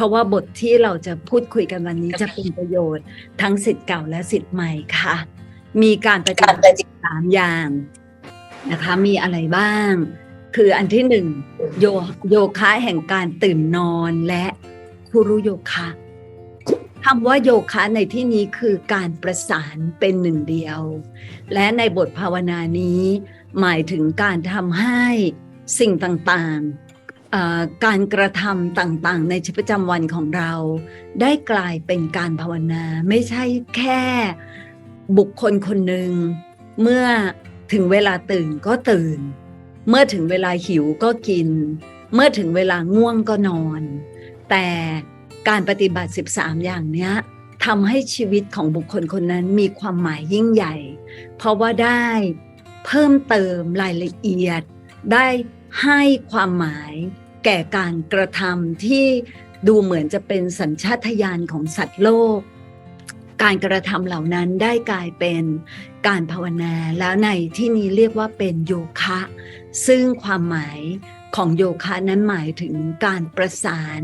ราะว่าบทที่เราจะพูดคุยกันวันนี้จะเป็นประโยชน์ ทั้งสิทธิ์เก่าและสิทธิ์ใหม่ค่ะ มีการปฏิบัติสามอย่างนะคะ มีอะไรบ้าง คืออันที่หนึ่งโยโยคะแห่งการตื่นนอนและคุรุโยคะคำว่าโยคะในที่นี้คือการประสานเป็นหนึ่งเดียว และในบทภาวนานี้ หมายถึงการทำให้สิ่งต่างๆเอ่อ การกระทำต่างๆ ในชีวิตประจำวันของเรา ได้กลายเป็นการภาวนา ไม่ใช่แค่บุคคลคนหนึ่งเมื่อถึงเวลาตื่นก็ตื่น เมื่อถึงเวลาหิวก็กิน เมื่อถึงเวลาง่วงก็นอน แต่การปฏิบัติ 13 อย่างเนี้ยทำให้ชีวิตของบุคคลคนนั้นมีความหมายยิ่งใหญ่ เพราะว่าได้เพิ่มเติมรายละเอียดได้ ให้ความหมายแก่การกระทำที่ดูเหมือนจะเป็นสัญชาตญาณของสัตว์โลก การกระทำเหล่านั้นได้กลายเป็นการภาวนาแล้วในที่นี้เรียกว่าเป็นโยคะ ซึ่งความหมายของโยคะนั้นหมายถึงการประสาน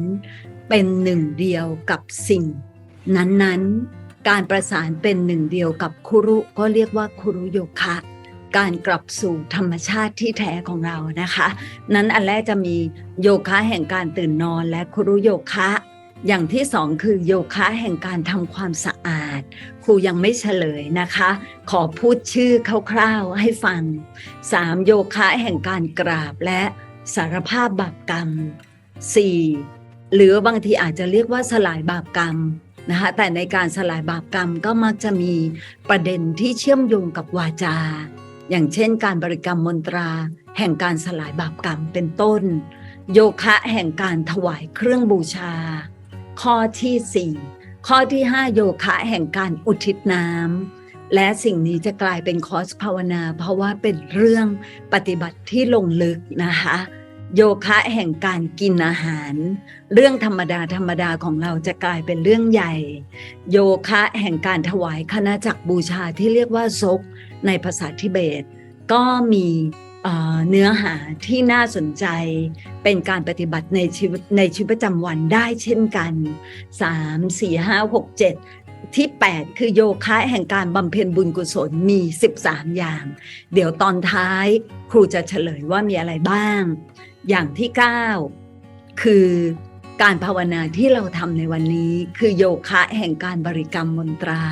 เป็นหนึ่งเดียวกับสิ่ง นั้นๆ การประสานเป็นหนึ่งเดียวกับคุรุก็เรียกว่าคุรุโยคะ การกลับสู่ธรรมชาติที่แท้ของเรานะคะ นั้นอันแรกจะมีโยคะแห่งการตื่นนอนและครุโยคะ อย่างที่สองคือโยคะแห่งการทำความสะอาด ครูยังไม่เฉลยนะคะ ขอพูดชื่อคร่าวๆให้ฟังสามโยคะแห่งการกราบและสารภาพบาปกรรมสี่หรือบางทีอาจจะเรียกว่าสลายบาปกรรมนะคะแต่ในการสลายบาปกรรมก็มักจะมีประเด็นที่เชื่อมโยงกับวาจา อย่างเช่นการบริกรรมมนตรา แห่งการสลายบาปกรรมเป็นต้น โยคะแห่งการถวายเครื่องบูชา ข้อที่ 4 ข้อที่ 5 โยคะแห่งการอุทิศน้ำและสิ่งนี้จะกลายเป็นคอร์สภาวนา เพราะว่าเป็นเรื่องปฏิบัติที่ลงลึกนะคะ โยคะแห่งการกินอาหาร เรื่องธรรมดาธรรมดาของเราจะกลายเป็นเรื่องใหญ่ โยคะแห่งการถวายคณะจักรบูชาที่เรียกว่าซกในภาษาทิเบต ก็มีเอ่อเนื้อหาที่น่าสนใจเป็นการปฏิบัติในชีวิตในชีวิตประจำวันได้เช่นกัน 3 4 5 6 7 ที่ 8 คือโยคะแห่งการบำเพ็ญบุญกุศลมี 13 อย่าง เดี๋ยวตอนท้ายครูจะเฉลยว่ามีอะไรบ้าง อย่างที่ 9 คือการภาวนาที่เราทำในวันนี้คือโยคะแห่งการบริกรรมมนตรา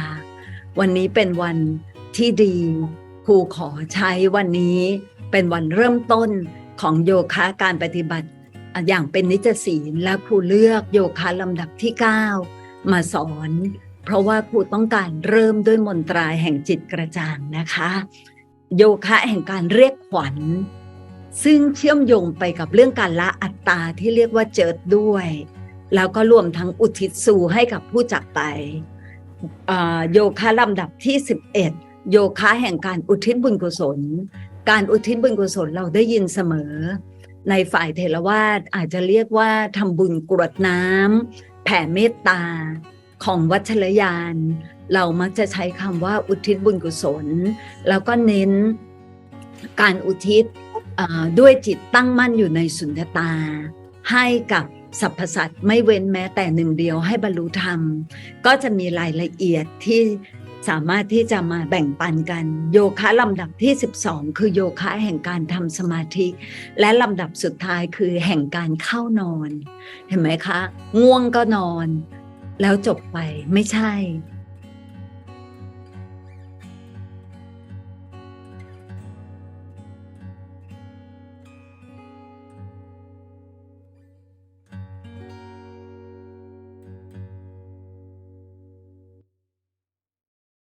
วันนี้เป็นวันที่ดีครูขอใช้วันนี้เป็นวันเริ่มต้นของโยคะการปฏิบัติอย่างเป็นนิจศีลและครูเลือกโยคะลำดับที่ 9 มาสอน เพราะว่าครูต้องการเริ่มด้วยมนตราแห่งจิตกระจ่างนะคะ โยคะแห่งการเรียกขวัญ ซึ่งเชื่อมโยงไปกับเรื่องการละอัตตาที่เรียกว่าเจิดด้วย แล้วก็รวมทั้งอุทิศสู่ให้กับผู้จากไปโยคะลำดับที่ 11 โยคะแห่งการอุทิศบุญกุศล การอุทิศบุญกุศลเราได้ยินเสมอ ในฝ่ายเทรวาสอาจจะเรียกว่าทำบุญกรวดน้ำแผ่เมตตาของวัชรยาน เรามักจะใช้คำว่าอุทิศบุญกุศล แล้วก็เน้นการอุทิศ ด้วยจิตตั้งมั่นอยู่ในสุญญตา ให้กับสรรพสัตว์ไม่เว้นแม้แต่หนึ่งเดียวให้บรรลุธรรม ก็จะมีรายละเอียดที่สามารถที่จะมาแบ่งปันกัน โยคะลำดับที่ 12 คือโยคะแห่งการทำสมาธิ และลำดับสุดท้ายคือแห่งการเข้านอน เห็นไหมคะ ง่วงก็นอน แล้วจบไปไม่ใช่